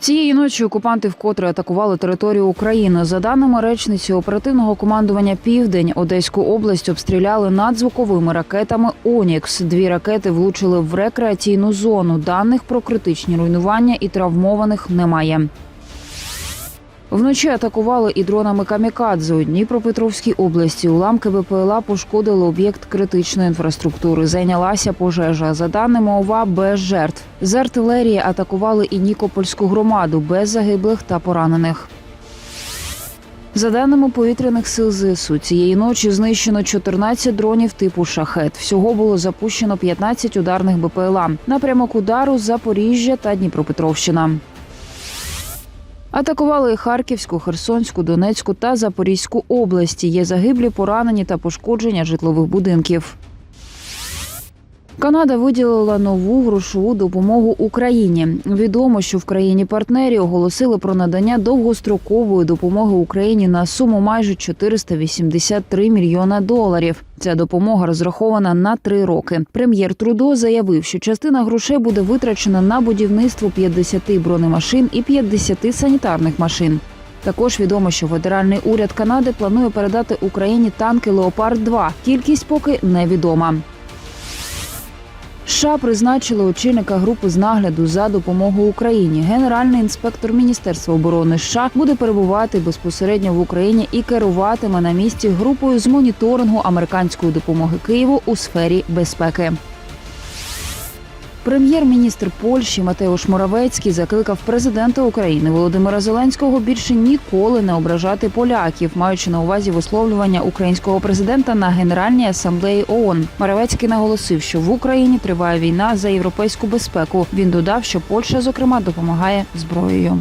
Цієї ночі окупанти вкотре атакували територію України. За даними речниці оперативного командування Південь, Одеську область обстріляли надзвуковими ракетами Онікс. Дві ракети влучили в рекреаційну зону. Даних про критичні руйнування і травмованих немає. Вночі атакували і дронами камікадзе у Дніпропетровській області. Уламки БПЛА пошкодили об'єкт критичної інфраструктури. Зайнялася пожежа. За даними ОВА, без жертв. З артилерії атакували і Нікопольську громаду без загиблих та поранених. За даними повітряних сил ЗСУ, цієї ночі знищено 14 дронів типу шахет. Всього було запущено 15 ударних БПЛА. Напрямок удару Запоріжжя та Дніпропетровщина. Атакували Харківську, Херсонську, Донецьку та Запорізьку області. Є загиблі, поранені та пошкодження житлових будинків. Канада виділила нову грошову допомогу Україні. Відомо, що в країні партнері оголосили про надання довгострокової допомоги Україні на суму майже 483 мільйона доларів. Ця допомога розрахована на три роки. Прем'єр Трудо заявив, що частина грошей буде витрачена на будівництво 50 бронемашин і 50 санітарних машин. Також відомо, що федеральний уряд Канади планує передати Україні танки Леопард 2 Кількість поки невідома. США призначили очільника групи з нагляду за допомогу Україні. Генеральний інспектор Міністерства оборони США буде перебувати безпосередньо в Україні і керуватиме на місці групою з моніторингу американської допомоги Києву у сфері безпеки. Прем'єр-міністр Польщі Матеуш Моравецький закликав президента України Володимира Зеленського більше ніколи не ображати поляків, маючи на увазі висловлювання українського президента на Генеральній асамблеї ООН. Моравецький наголосив, що в Україні триває війна за європейську безпеку. Він додав, що Польща, зокрема, допомагає зброєю.